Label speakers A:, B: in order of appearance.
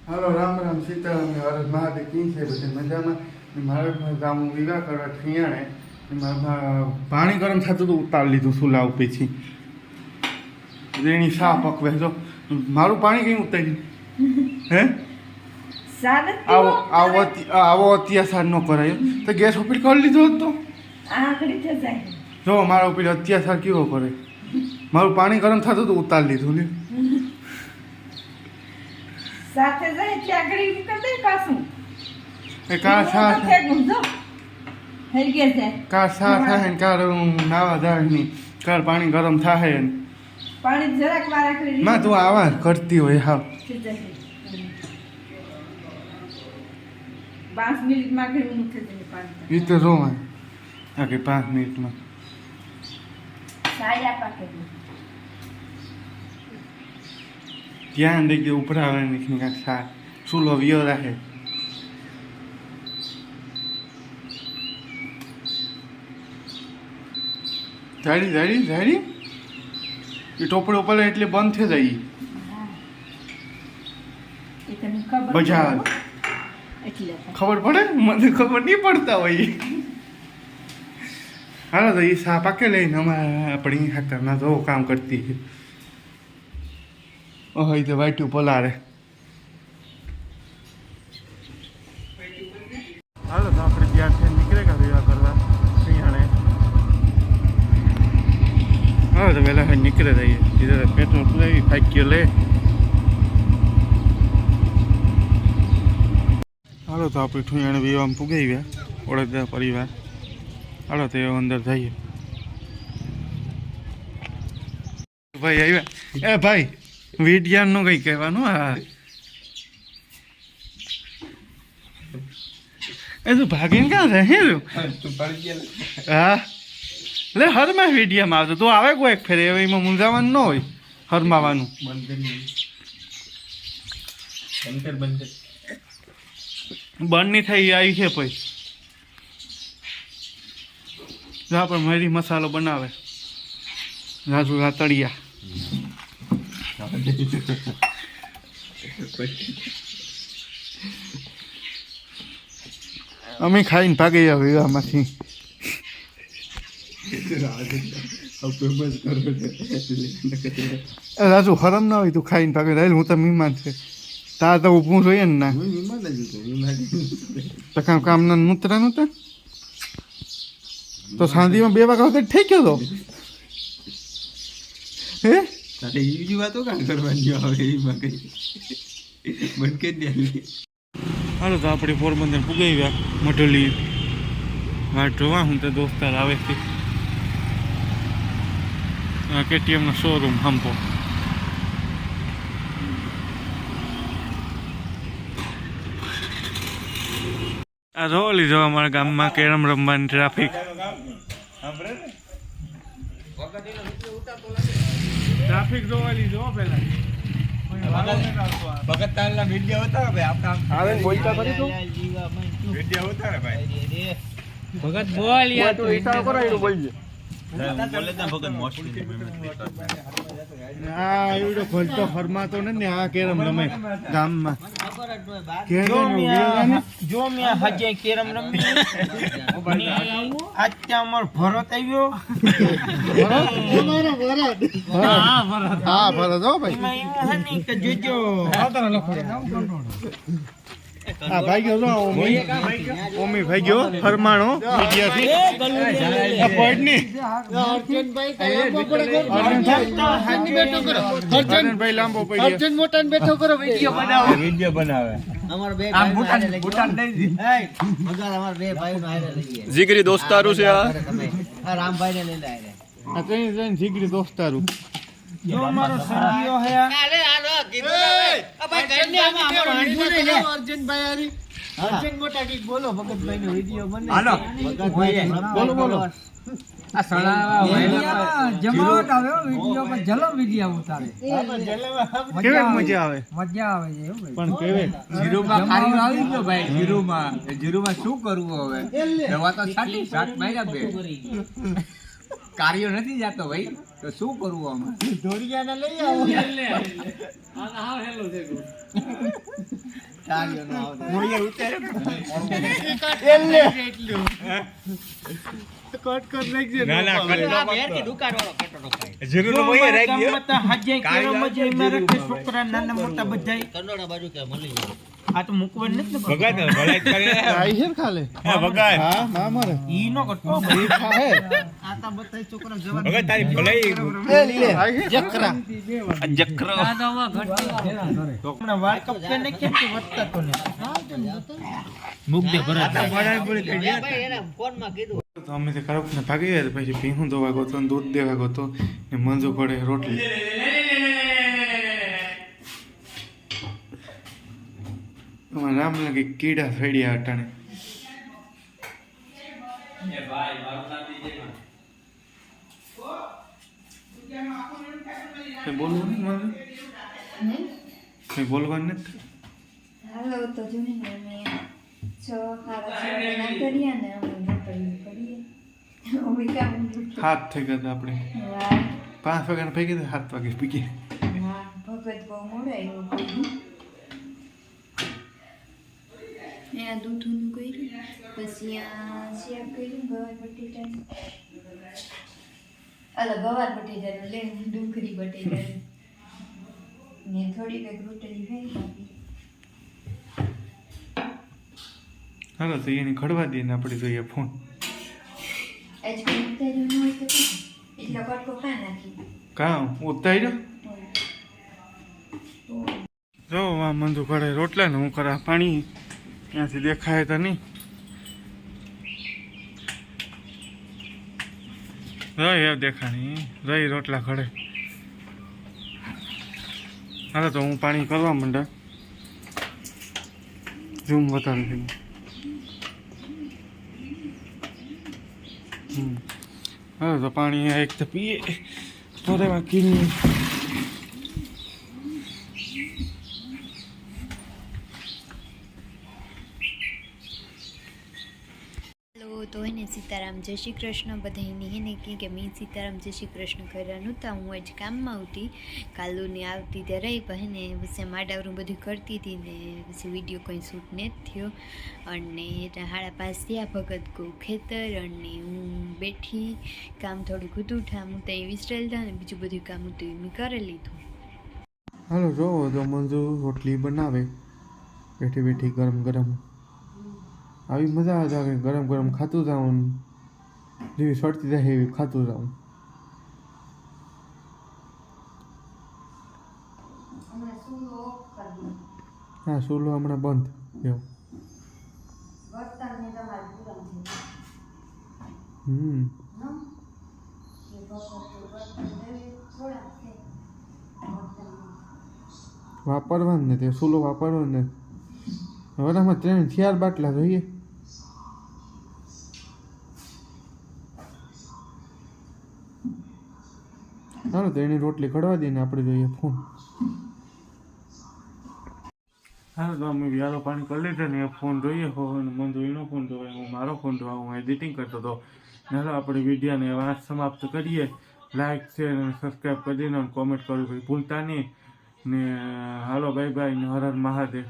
A: હાલો રામ રામ સીતારામ હરદ મહાદેવ કી છે બધે મજામાં? મારે ગામ વિવાહ કરવા ઠિયાણે પાણી ગરમ થતું હતું ઉતાર લીધું સુલા પછી રેણી સા પકવે જો. મારું પાણી કઈ ઉતાર્યું હે? આવો આવો આવો અત્યાચાર ન કરાયો. તો ગેસ ઉપર કરી લીધો હતો? જો મારો ઉપર અત્યાચાર કેવો કરે? મારું પાણી ગરમ થતું હતું ઉતાર લીધું લે
B: સાથે જાય એટલે આંગળી દે કાશું
A: એ કા સા
B: હું તો ફેંકું જો. થઈ ગયા છે.
A: કાસા થાય ને કાર નાવા જાય ની કાર પાણી ગરમ થાય ને.
B: પાણી જરાક વાર આંગળી
A: માં તું આવા કરતી હોય હા.
B: પાંચ મિનિટમાં ઊંઘ થઈ પાણી
A: એ તો જોવા કે પાંચ મિનિટમાં.
B: સાયા પાકે છે.
A: ધ્યાન ઉપરાવે નીકળી કાંઈક સા ચૂલો વિયો રાખે જાડી જાડી જાડી એ ટોપડી ઉપર એટલે બંધ થઈ જાય બજાર. ખબર પડે મને ખબર નહીં પડતા હોય હાલો તો એ સા પાકે લઈને અમારે આપણી ખાતરના તો કામ કરતી ઓહો તો વાઈટું પલારે હાલો, તો આપણે ત્યારથી નીકળે કા વિવાહ કરવા સિંહાણે હા તો વહેલા નીકળે જઈએ સીધા પેટ્રોલ પુરાવી લે. હાલો, તો આપણે ઠુંયાણે વિવાહ પૂગાઈ ગયા ઓળખદા પરિવાર. હાલો, તો અંદર જઈએ. ભાઈ, આવ્યા? એ ભાઈ વિડિયાનું કંઈ કહેવાનું? હા. એ તું ભાગીને ક્યાં છે? હે તું હા. લે હરમાં વીડિયામાં આવતો તું આવે કોઈ એક ફેરે હવે એમાં મૂંઝાવાનું ન હોય હરમાવાનું. બંધ નહીં થઈ આવી છે પછી. જા પણ મરી મસાલો બનાવે. રાજુ રાતડિયા. અમે ખાઈને ભાગી ગયા વિવાહમાંથી. રાજુ હરમ ના હોય તું ખાઈને ભાગે રહેલ હું તો મહેમાન છે. તા તો ઊભું જોઈએ ને ના. તો કામ કામના મૂતરા નહોતા તો સાંધીમાં બે વાગ્યા વખત ગયો તો? હે?
C: તારે એવી વાતો કાં કરવાની આવે એમાં કઈ બંધ કરી દે
A: હાલો તો આપણે પોરબંદર પુગાઈ ગયા મઢલી વાટ જોવા હું તો દોસ્તાર આવે છે આ કેટીએમનો શોરૂમ હંપો આ જોવા લીધો અમારા ગામમાં કેરમ રમવાની ટ્રાફિક ટ્રાફિક જોવા લીધો પેલા.
C: ભગત તાલના વિડિયો હતા ભાઈ આપણા
A: આવે બોલતા કરી તું?
C: વિડિયો હતા ભાઈ.
D: ભગત બોલ યાર તું
A: ઈશારો કરો એનું બોલજે.
C: બોલે ત્યાં ભગત મોસ્ટલી
A: આ એવડો ખોલતો ફરમાતો ને ને આ કેરમ રમે ગામમાં.
D: જો મિયા જો મિયા હજે કેરમ રમી. આજ ત્યાં અમાર ભરત આવ્યો. હા ભરત.
A: હા ભરત. હો ભાઈ
D: એમાં એવું છે કે જોજો.
A: આ ભાઈ ગયો જો ઓમી ઓમી ભાઈ ગયો ફરમાણો વિદ્યાર્થી આ પોઈન્ટની અર્જનભાઈ લાંબો પડી
C: બેઠો કરો.
D: વિડિયો બનાવો. વિડિયો બનાવે.
E: જીગરી દોસ્તારું છે આ.
A: ને લઈ લે જીગરી દોસ્તારું?
D: જો મારો સંગીઓ હે હાલો
A: બોલો બોલો
F: જમાવટ આવે વિડિયો પર જલો વિડિયો ઉતારે.
A: કેવે મજા આવે?
F: મજા આવે છે એવું
A: પણ કેવી?
D: જીરુમાં ખારી આવી. ગયો ભાઈ. જીરુમાં જીરુમાં શું કરવું હવે? દવા તો છાટી સાત મહિના બે.
C: કાર્ય નથી જાતો ભાઈ. તો શું કરવું આમાં?
F: ધોરિયાને લઈ આવો.
C: છોકરા નાના મોટા બધા કન્નડા બાજુ ના મળી
D: જો તો છોકરા આ તો મૂકવાનું નથી.
C: ભગત ભલાઈ કરે
A: આઈ હે ખાલે?
C: હા ભગત
A: હા મા મારે.
D: ઈ નો કરતો
A: એ જવાબ
C: ભગત તારી ભલાઈ.
A: એ લીલે જકરા.
C: જકરો.
D: વાર કપ કે ને કેમ કે વધતા તો ને. મુક દે ભરત
A: તો અમે તે કડક ને ભાગી ગયા પછી ભીહું ધોવા ગોતો દૂધ દેવા ગોતો ને મંજુ પડે રોટલી. અમારે આમ લાગે કીડા ફેડ્યા અટાણે. કઈ બોલવું નથી કઈ બોલવાનું નથી?
G: હાલો તો જોઈને અમે છ ખાવા છ ને અમે રોટલી કરીએ અમે કામ
A: હાથ થઈ ગયા હતા આપણે. પાંચ વાગ્યાના પૈકી તો સાત વાગે પીકી
G: હા ભગત બહુ મોડા એવું કર્યું ને આ દૂધનું કર્યું પછી આ શેક કર્યું ગવાર બટેટાનું અલા ગવાર બટેટાનું લે ડુંગળી બટેટાનું ને થોડી કંઈક રોટલી ખાઈ
A: હાલો તો એને ખડવા દઈએ ને આપણે જોઈએ ફોન?
G: એટલો કટકો કાં નાખી
A: કાં ઉતાર્યો જો આ મંજુ ઘરે રોટલા ને હું કરા પાણી ત્યાંથી દેખાય તો નહીં. રહી એવ દેખાણી. રહી રોટલા ઘડે. હાલો તો હું પાણી કરવા માંડા. ઝૂમ વધારે થઈ હાલો તો પાણી એક તો પીએ. તો રેવા કિની
G: હેલો તો એને સીતારામ, જય શ્રી કૃષ્ણ. બધા એને કહે કે મેં સીતારામ, જય શ્રી કૃષ્ણ કર્યા નહોતા. હું આજ કામમાં આવતી, કાલુની આવતી ત્યારે રહી પણ ને પછી માડાવરું બધું કરતી હતી ને પછી વીડિયો કંઈ શૂટ નથી થયો. અને હાડા પાસ થયા ભગત ગો ખેતર અને હું બેઠી, કામ થોડું ઘૂતું હું ત્યાં વિસરેલ હતા ને બીજું બધું કામ હતું એ મેં કરી લીધું.
A: હાલો જો તો મંજુ રોટલી બનાવે. બેઠી બેઠી ગરમ ગરમ આવી મજા આવે છે ગરમ ગરમ ખાતું જાઉં જેવી સડતી જાય એવી ખાતું જાઉં. હા સોલો હમણાં બંધ. એવું. હમ. વાપરવાનું ને તે સોલો વાપરવાનું ને. હવે આમાં ત્રણ ચાર બાટલા જોઈએ. ચાલો તો એની રોટલી ઘડવા દઈને આપણે જોઈએ ફોન હા તો અમે વ્યારો પાણી કરી લીધો ને એ ફોન જોઈએ હો, અને મંજુ એનો ફોન જોવાય હું મારો ફોન જોવા, હું એડિટિંગ કરતો હતો. ચાલો આપણે વિડીયાને વાત સમાપ્ત કરીએ. લાઈક શેર અને સબસ્ક્રાઈબ કરી દઈને કોમેન્ટ કરવું ભૂલતા નહીં. ને, હાલો બાય બાય ને હર મહાદેવ.